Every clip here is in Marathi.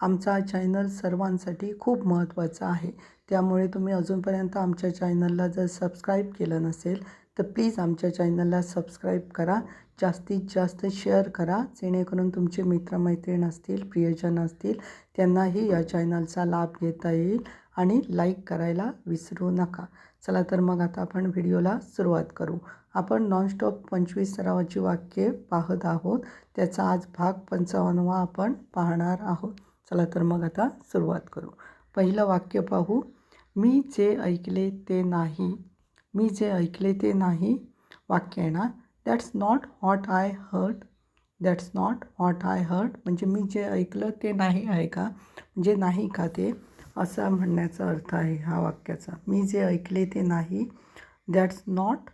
आमचा चॅनल सर्वांसाठी खूप महत्त्वाचा आहे. त्यामुळे तुम्ही अजूनपर्यंत आमच्या चॅनलला जर सबस्क्राईब केलं नसेल तर प्लीज आमच्या चॅनलला सबस्क्राईब करा. जास्तीत जास्त शेअर करा. जेणेकरून तुमचे मित्रमैत्रीण असतील प्रियजन असतील त्यांनाही या चॅनलचा लाभ घेता येईल आणि लाईक करायला विसरू नका. चला तर मग आता आपण व्हिडिओला सुरुवात करू. आपण नॉनस्टॉप पंचवीस सरावाची वाक्ये पाहत आहोत. त्याचा आज भाग पंचावन्नवा आपण पाहणार आहोत. चला तर मग आता सुरुवात करू. पहिलं वाक्य पाहू. मी जे ऐकले ते नाही. मी जे ऐकले ते नाही. वाक्य आहे ना? That's not what I heard that's not what I heard म्हणजे मी जे ऐकलं ते नाही आहे का? म्हणजे नाही का ते? असा म्हणण्याचा अर्थ आहे हा वाक्याचा. मी जे ऐकले ते नाही. That's not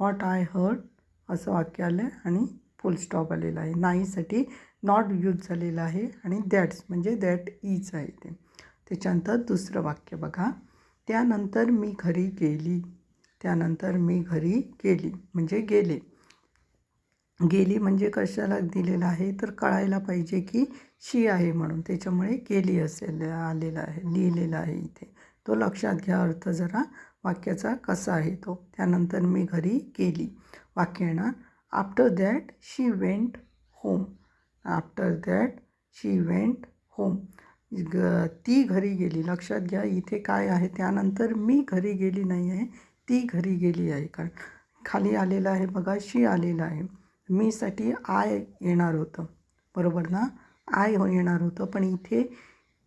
what I heard असं वाक्य आलं आहे आणि फुल स्टॉप आलेला आहे. नाहीसाठी नॉट यूज झालेलं आहे आणि दॅट्स म्हणजे दॅट इज आहे ते. त्याच्यानंतर दुसरं वाक्य बघा. त्यानंतर मी घरी गेली. त्यानंतर मी घरी गेली. म्हणजे गेले. गेली म्हणजे कशाला दिलेलं आहे? तर कळायला पाहिजे की शी आहे म्हणून. त्याच्यामुळे गेली असेल आलेलं आहे लिहिलेला आहे इथे. तो लक्षात घ्या अर्थ जरा. वाक्याचा कसा आहे तो. त्यानंतर मी घरी गेली. वाक्य येणार. After that she went home after that she went home ग ती घरी गेली. लक्षात घ्या इथे काय आहे? त्यानंतर मी घरी गेली नाही आहे ती घरी गेली आहे. कारण खाली आलेलं आहे बघा शी आलेलं आहे. मीसाठी आय येणार होतं. बरोबर ना? आय हो येणार होतं. पण इथे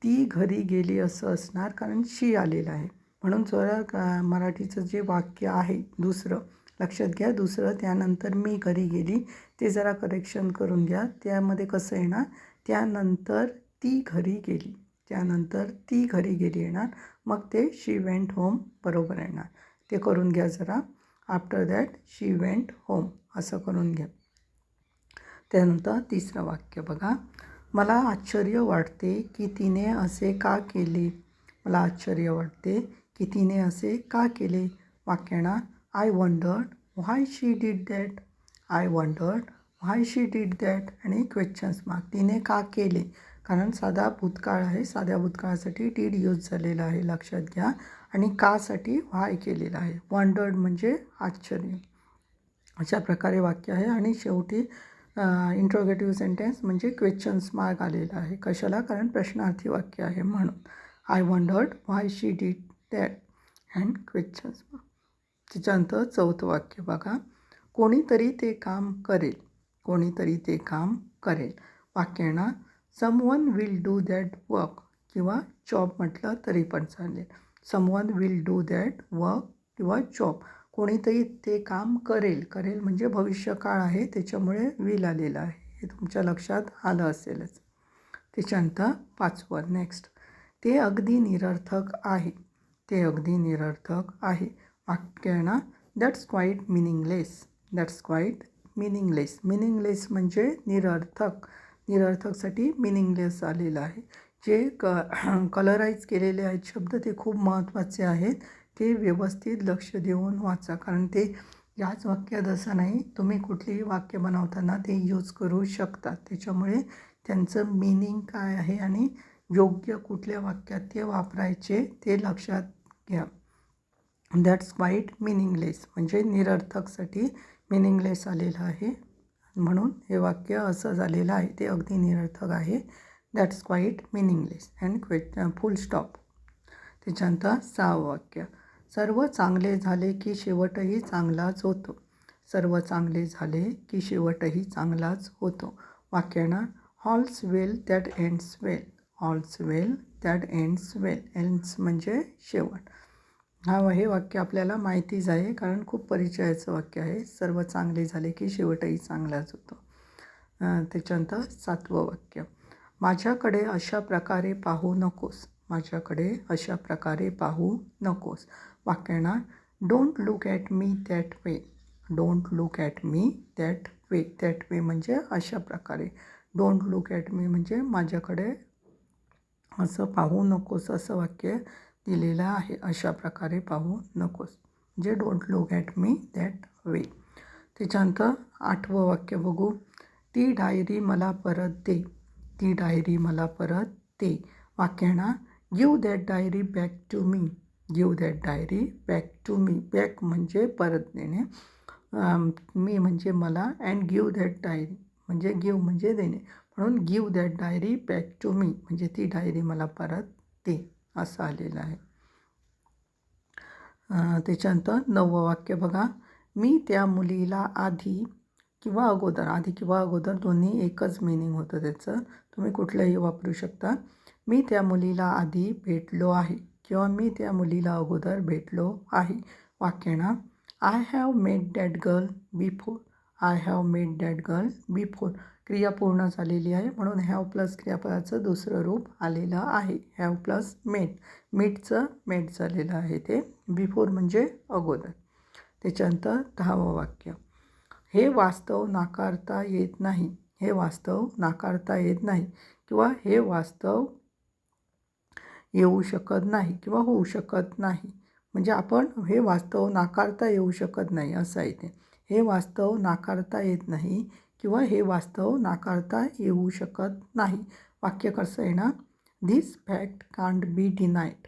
ती घरी गेली असं असणार कारण शी आलेलं आहे. म्हणून जरा मराठीचं जे वाक्य आहे दुसरं लक्षात घ्या दुसरं त्यानंतर मी घरी गेली. ते जरा करेक्शन करून घ्या. त्यामध्ये कसं येणार? त्यानंतर ती घरी गेली. त्यानंतर ती घरी गेली येणार. मग ते शी वेंट होम बरोबर येणार. ते करून घ्या जरा. After that she went home असं करून घ्या. त्यानंतर तिसरं वाक्य बघा. मला आश्चर्य वाटते की तिने असे का केले? मला आश्चर्य वाटते की तिने असे का केले? वाक्याना I wondered why she did that I wondered why she did that आणि क्वेश्चन्स मार्क तिने का केले? कारण साधा भूतकाळ आहे. साध्या भूतकाळासाठी डीड यूज झालेला आहे. लक्षात घ्या. आणि कासाठी व्हाय केलेला आहे. वंडर्ड म्हणजे आश्चर्य. अशा प्रकारे वाक्य आहे. आणि शेवटी इंट्रोगेटिव्ह सेंटेन्स म्हणजे क्वेश्चन्स मार्क आलेला आहे. कशाला? कारण प्रश्नार्थी वाक्य आहे म्हणून. I wondered why she did that and questions mark त्याच्यानंतर चौथं वाक्य बघा. कोणीतरी ते काम करेल. कोणीतरी ते काम करेल. वाक्य someone will do that work किंवा जॉब म्हटलं तरी पण चालेल. Someone will do that work किंवा जॉब कोणीतरी ते काम करेल. करेल म्हणजे भविष्यकाळ आहे त्याच्यामुळे विल आलेलं आहे. हे तुमच्या लक्षात आलं असेलच. त्याच्यानंतर पाचवं नेक्स्ट ते अगदी निरर्थक आहे. ते अगदी निरर्थक आहे. वाक्य ना that's quite meaningless that's quite meaningless meaningless म्हणजे निरर्थक. निरर्थकसाठी मिनिंगलेस आलेलं आहे. जे क कलराईज केलेले आहेत शब्द ते खूप महत्त्वाचे आहेत. ते व्यवस्थित लक्ष देऊन वाचा. कारण ते याच वाक्यात असं नाही तुम्ही कुठलीही वाक्य बनवताना ते यूज करू शकता त्याच्यामुळे त्यांचं मिनिंग काय आहे आणि योग्य कुठल्या वाक्यात ते वापरायचे ते लक्षात घ्या. दॅट्स क्वाईट मिनिंगलेस म्हणजे निरर्थकसाठी मिनिंगलेस आलेलं आहे. म्हणून हे वाक्य असं झालेलं आहे ते अगदी निरर्थक आहे. That's quite meaningless and quite full stop त्याच्यानंतर सहावं वाक्य. सर्व चांगले झाले की शेवटही चांगलाच होतो. सर्व चांगले झाले की शेवटही चांगलाच होतो. वाक्यानं all's well that ends well all's well that ends well ends म्हणजे शेवट. हा हे वाक्य आपल्याला माहितीच आहे कारण खूप परिचयाचं वाक्य आहे. सर्व चांगले झाले की शेवटही चांगलाच होतो. त्याच्यानंतर सातवं वाक्य. माझ्याकडे अशा प्रकारे पाहू नकोस. माझ्याकडे अशा प्रकारे पाहू नकोस. वाक्यांना don't look at me that way don't look at me that way that way म्हणजे अशा प्रकारे. डोंट लुक ॲट मी म्हणजे माझ्याकडे असं पाहू नकोस असं वाक्य दिलेलं आहे. अशा प्रकारे पाहू नकोस. जे don't look at me that way त्याच्यानंतर आठवं वाक्य बघू. ती डायरी मला परत दे. ती डायरी मला परत दे. वाक्याना give that diary back to me give that diary back to me back म्हणजे परत देणे. मी म्हणजे मला अँड गिव दॅट डायरी म्हणजे गिव म्हणजे देणे. म्हणून give that diary back to me म्हणजे ती डायरी मला परत दे. असं आलेलं आहे. त्याच्यानंतर नववं वाक्य बघा. मी त्या मुलीला आधी किंवा अगोदर आधी किंवा अगोदर दोन्ही एकच मिनिंग होतं त्याचं. तुम्ही कुठलंही वापरू शकता. मी त्या मुलीला आधी भेटलो आहे किंवा मी त्या मुलीला अगोदर भेटलो आहे. वाक्यांना I have met that girl before I have met that girl before क्रिया पूर्ण झालेली आहे म्हणून हॅव प्लस क्रियापदाचं दुसरं रूप आलेलं आहे. हॅव प्लस मेट मीटचं मेट झालेलं आहे ते. बिफोर म्हणजे अगोदर. त्याच्यानंतर दहावं वाक्य. हे वास्तव नाकारता येत नाही. हे वास्तव नाकारता येत नाही किंवा हे वास्तव येऊ शकत नाही किंवा होऊ शकत नाही. म्हणजे आपण हे वास्तव नाकारता येऊ शकत नाही असं आहे ते. हे वास्तव नाकारता येत नाही किंवा हे वास्तव नाकारता येऊ शकत नाही. वाक्य कसं आहे ना this fact can't be denied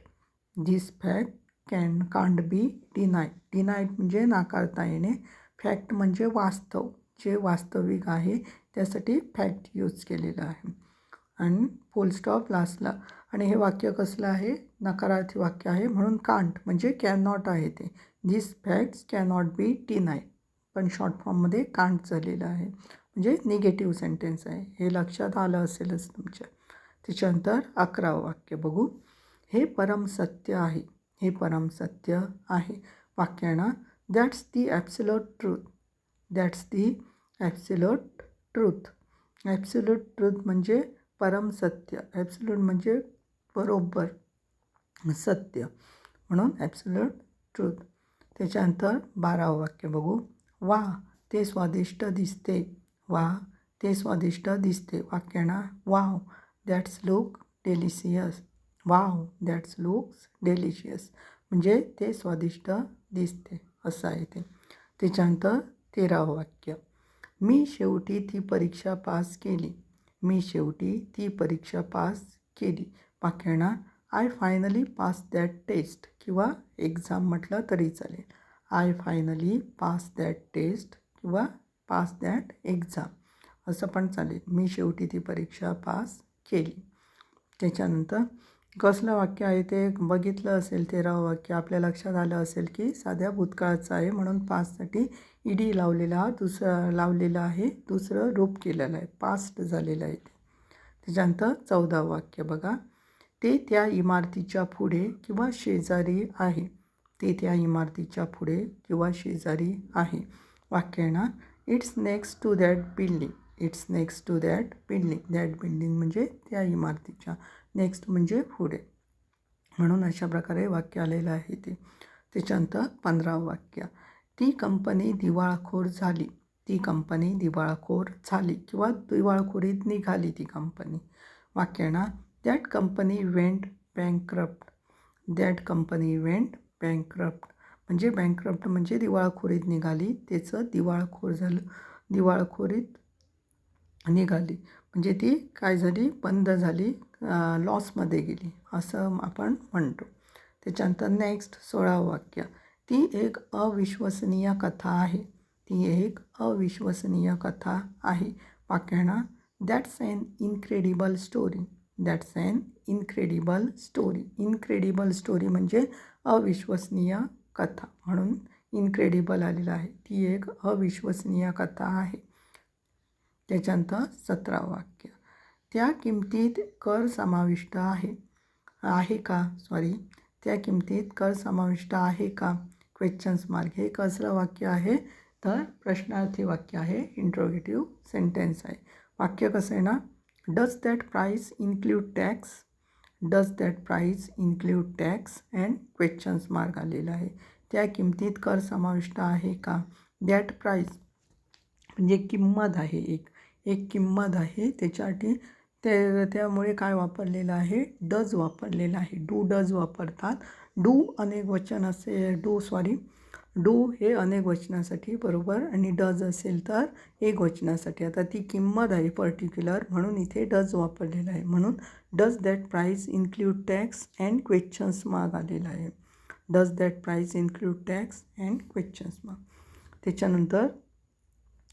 this fact can can't be denied denied म्हणजे नाकारता येणे. फॅक्ट म्हणजे वास्तव. जे वास्तविक आहे त्यासाठी फॅक्ट यूज केलेलं आहे. आणि फुल स्टॉप लास्टला आणि हे वाक्य कसलं आहे? नकारार्थी वाक्य आहे. म्हणून कांट म्हणजे कॅन नॉट आहे ते. This facts can not be denied पण शॉर्ट फॉर्ममध्ये कांट झालेलं आहे. म्हणजे निगेटिव्ह सेंटेन्स आहे. हे लक्षात आलं असेलच तुमच्या. त्याच्यानंतर अकरावं वाक्य बघू. हे परम सत्य आहे. हे परम सत्य आहे. वाक्यांना that's the absolute truth that's the absolute truth absolute truth म्हणजे परम सत्य. ॲप्सिलोट म्हणजे बरोबर सत्य. म्हणून ॲप्सिलोट ट्रूथ त्याच्यानंतर बारावं वाक्य बघू. वा ते स्वादिष्ट दिसते. वा ते स्वादिष्ट दिसते. वाक्याना wow that's look delicious. Wow that's looks delicious. म्हणजे ते स्वादिष्ट दिसते असं आहे ते. त्याच्यानंतर तेरावं वाक्य. मी शेवटी ती परीक्षा पास केली. मी शेवटी ती परीक्षा पास केली. वाक्याना I finally pass that test. किंवा एक्झाम म्हटलं तरी चालेल. I finally pass that test. किंवा पास दॅट एक्झाम. असं पण चालेल. मी शेवटी ती परीक्षा पास केली. त्याच्यानंतर कसलं वाक्य आहे ते बघितलं असेल तेरावं वाक्य आपल्या लक्षात आलं असेल की साध्या भूतकाळाचं आहे म्हणून पाससाठी ईडी लावलेला दुसरं लावलेलं आहे दुसरं रूप केलेलं आहे. पास्ट झालेलं आहे ते. त्याच्यानंतर चौदावं वाक्य बघा. ते त्या इमारतीच्या पुढे किंवा शेजारी आहे. ते त्या इमारतीच्या पुढे किंवा शेजारी आहे. वाक्य येणार it's next to that building. It's next to that building. That building म्हणजे त्या इमारतीच्या. नेक्स्ट म्हणजे पुढे. म्हणून अशा प्रकारे वाक्य आलेलं आहे ते. त्याच्यानंतर पंधरावं वाक्य. ती कंपनी दिवाळखोर झाली. ती कंपनी दिवाळखोर झाली किंवा दिवाळखोरीत निघाली ती company. वाक्यांना that company went bankrupt. That company went bankrupt. म्हणजे बँकक्रप्ट म्हणजे दिवाळखोरीत निघाली. त्याचं दिवाळखोर झालं. दिवाळखोरीत निघाली. म्हणजे ती काय झाली? बंद झाली. लॉसमध्ये गेली. असं आपण म्हणतो. त्याच्यानंतर नेक्स्ट सोळावं वाक्य. ती एक अविश्वसनीय कथा आहे. ती एक अविश्वसनीय कथा आहे. वाक्याना that's an incredible story that's an incredible story incredible story म्हणजे अविश्वसनीय कथा म्हणून इनक्रेडिबल आलेलं आहे. ती एक अविश्वसनीय कथा आहे. त्याच्यानंतर सतरा वाक्य. त्या किमतीत कर समाविष्ट आहे. आहे का? सॉरी त्या किमतीत कर समाविष्ट आहे का? क्वेश्चन्स मार्क हे कसलं वाक्य आहे. तर प्रश्नार्थी वाक्य आहे. इंट्रोगेटिव्ह सेंटेन्स आहे. वाक्य कसं आहे ना? Does that price include tax does that price include tax and questions mark आलेला आहे. त्या किमतीत कर समाविष्ट आहे का? दॅट प्राईस म्हणजे किंमत आहे एक. एक किंमत आहे त्याच्यासाठी ते त्यामुळे काय वापरलेलं आहे? डज वापरलेलं आहे. डू डज वापरतात. डू अनेक वचन असे डू सॉरी डू हे अनेक वचनासाठी बरोबर आणि डज असेल तर एक वचनासाठी. आता ती किंमत आहे पर्टिक्युलर म्हणून इथे डज वापरलेलं आहे. म्हणून does that price include tax and questions mark आलेला आहे. Does that price include tax and questions mark त्याच्यानंतर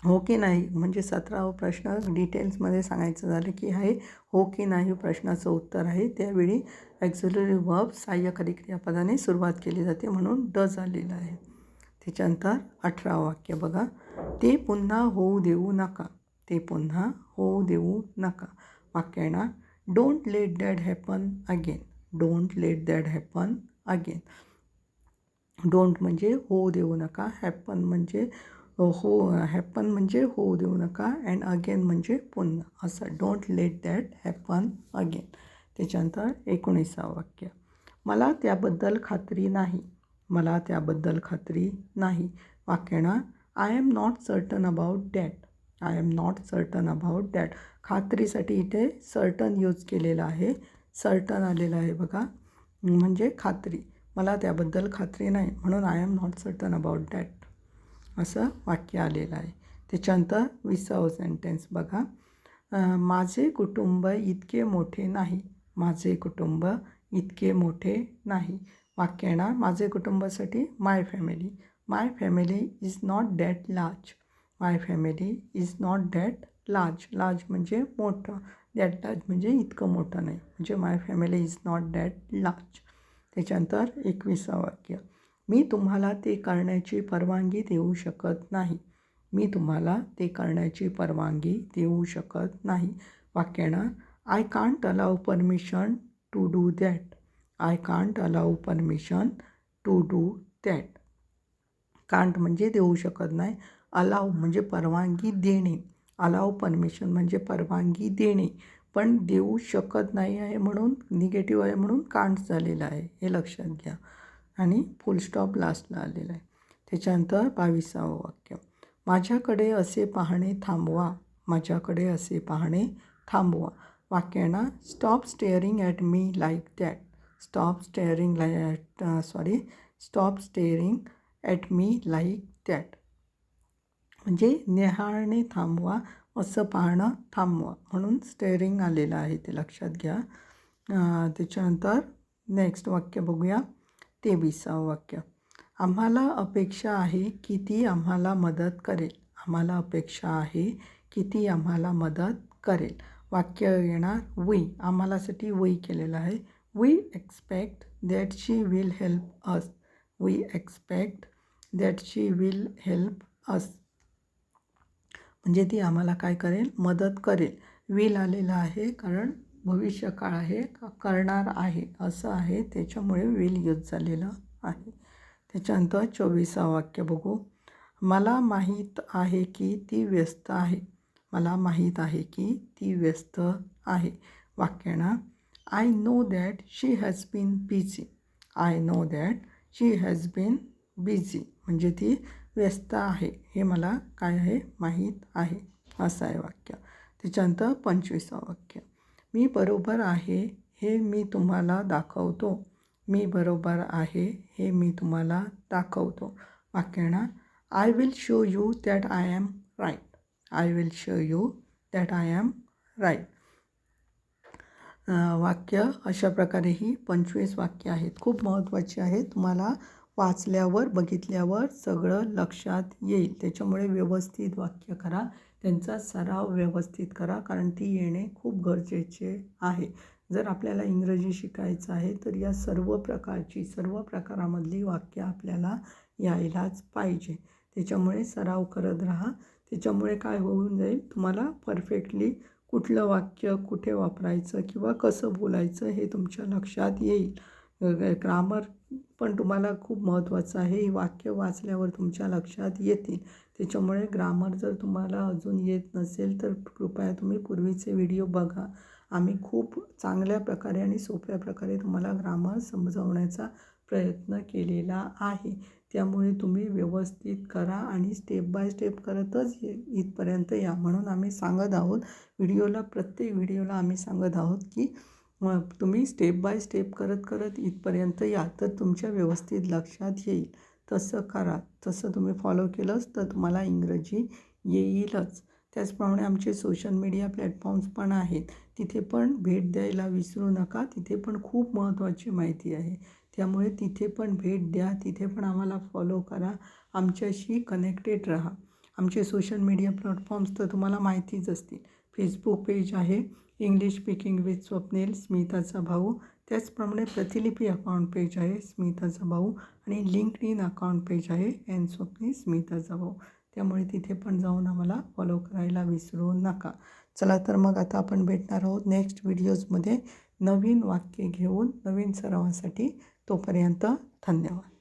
हो की नाही म्हणजे सतरावा प्रश्न डिटेल्समध्ये सांगायचं झालं की आहे हो की नाही प्रश्नाचं उत्तर आहे. त्यावेळी ॲक्झुलरी वर्ब सहाय्यकारी क्रियापदाने सुरुवात केली जाते म्हणून डज आलेलं आहे. त्याच्यानंतर अठरावं वाक्य बघा. ते पुन्हा होऊ देऊ नका. ते पुन्हा होऊ देऊ नका. वाक्य येणार. Don't let that happen again don't let that happen again don't म्हणजे होऊ देऊ नका. हॅपन म्हणजे हो हॅपन म्हणजे होऊ देऊ नका. अँड अगेन म्हणजे पुन्हा. असं. Don't let that happen again त्याच्यानंतर एकोणीसावं वाक्य. मला त्याबद्दल खात्री नाही. मला त्याबद्दल खात्री नाही. वाक्यणा I am not certain about that I am not certain about that खात्रीसाठी इथे सर्टन यूज केलेलं आहे. सर्टन आलेलं आहे बघा. म्हणजे खात्री. मला त्याबद्दल खात्री नाही. म्हणून I am not certain about that असं वाक्य आलेलं आहे. त्याच्यानंतर विसाव सेंटेन्स बघा. माझे कुटुंब इतके मोठे नाही. माझे कुटुंब इतके मोठे नाही. वाक्य येणार माझे कुटुंबासाठी my family my family is not that large my family is not that large large म्हणजे मोठं. दॅट लार्ज म्हणजे इतकं मोठं नाही. म्हणजे my family is not that large त्याच्यानंतर एकवीसा वाक्य. मी तुम्हाला ते करण्याची परवानगी देऊ शकत नाही. मी तुम्हाला ते करण्याची परवानगी देऊ शकत नाही. वाक्यानं I can't allow permission to do that I can't allow permission to do that. Can't म्हणजे देऊ शकत नाही. अलाव म्हणजे परवानगी देणे. अलाव परमिशन म्हणजे परवानगी देणे. पण देऊ शकत नाही आहे म्हणून निगेटिव्ह आहे म्हणून कांट झालेलं आहे. हे लक्षात घ्या. आणि फुल स्टॉप लास्टला आलेला आहे. त्याच्यानंतर बावीसावं वाक्य. माझ्याकडे असे पाहणे थांबवा. माझ्याकडे असे पाहणे थांबवा. वाक्यांना stop staring at me like that. Stop staring lie sorry stop staring at me like that म्हणजे नेहाळणे थांबवा असं पाहणं थांबवा. म्हणून स्टेअरिंग आलेलं आहे ते लक्षात घ्या. त्याच्यानंतर नेक्स्ट वाक्य बघूया. तेवीसावं वाक्य. आम्हाला अपेक्षा आहे की ती आम्हाला मदत करेल. आम्हाला अपेक्षा आहे की ती आम्हाला मदत करेल. वाक्य येणार वई आम्हालासाठी वई केलेलं आहे. We expect that she will help us we expect that she will help us म्हणजे ती आम्हाला काय करेल? मदत करेल. विल आलेलं आहे कारण भविष्यकाळ आहे करणार आहे. असं आहे. त्याच्यामुळे विल यूज झालेलं आहे. त्याच्यानंतर चोवीसा वाक्य बघू. मला माहीत आहे की ती व्यस्त आहे. मला माहीत आहे की ती व्यस्त आहे. वाक्यांना I know that she has been busy I know that she has been busy म्हणजे ती व्यस्त आहे. हे मला काय आहे? माहीत आहे. असं आहे वाक्य. त्याच्यानंतर पंचवीसावं वाक्य. मी बरोबर आहे हे मी तुम्हाला दाखवतो. मी बरोबर आहे हे मी तुम्हाला दाखवतो. वाक्याना I will show you that I am right I will show you that I am right वाक्य अशा प्रकारे ही पंचवीस वाक्य आहेत. खूप महत्त्वाची आहेत. तुम्हाला वाचल्यावर बघितल्यावर सगळं लक्षात येईल. त्याच्यामुळे व्यवस्थित वाक्य करा. त्यांचा सराव व्यवस्थित करा कारण ती येणे खूप गरजेचे आहे. जर आपल्याला इंग्रजी शिकायचं आहे तर या सर्व प्रकारची सर्व प्रकारामधली वाक्य आपल्याला यायलाच पाहिजे. त्याच्यामुळे सराव करत राहा. त्याच्यामुळे काय होऊन जाईल? तुम्हाला परफेक्टली कुठलं वाक्य कुठे वापरायचं किंवा कसं बोलायचं हे तुमच्या लक्षात येईल. ग्रामर पण तुम्हाला खूप महत्त्वाचं आहे. ही वाक्य वाचल्यावर तुमच्या लक्षात येतील. त्याच्यामुळे ग्रामर जर तुम्हाला अजून येत नसेल तर कृपया तुम्ही पूर्वीचे व्हिडिओ बघा. आम्ही खूप चांगल्या प्रकारे आणि सोप्या प्रकारे तुम्हाला ग्रामर समजवण्याचा प्रयत्न केलेला आहे. त्यामुळे तुम्ही व्यवस्थित करा आणि स्टेप बाय स्टेप करतच ये इथपर्यंत या. म्हणून आम्ही सांगत आहोत व्हिडिओला प्रत्येक व्हिडिओला आम्ही सांगत आहोत की तुम्ही स्टेप बाय स्टेप करत करत इथपर्यंत या. तर तुमच्या व्यवस्थित लक्षात येईल. तसं करा. तसं तुम्ही फॉलो केलंच तर तुम्हाला इंग्रजी येईलच. त्याचप्रमाणे आमचे सोशल मीडिया प्लॅटफॉर्म्स पण आहेत. तिथे पण भेट द्यायला विसरू नका. तिथे पण खूप महत्त्वाची माहिती आहे. त्यामुळे तिथे पण भेट द्या तिथे पण आम्हाला फॉलो करा. आमच्याशी कनेक्टेड राहा. आमचे सोशल मीडिया प्लॅटफॉर्म्स तर तुम्हाला माहितीच असतील. फेसबुक पेज आहे इंग्लिश स्पीकिंग विथ स्वप्नेल स्मिताचा भाऊ. त्याचप्रमाणे प्रतिलिपी अकाउंट पेज आहे स्मिताचा भाऊ. आणि लिंक्ड इन अकाउंट पेज आहे एन स्वप्नी स्मिताचा भाऊ. त्यामुळे तिथे पण जाऊन आम्हाला फॉलो करायला विसरू नका. चला तर मग आता आपण भेटणार आहोत नेक्स्ट व्हिडिओजमध्ये नवीन वाक्य घेऊन नवीन सरावासाठी. तोपर्यंत धन्यवाद.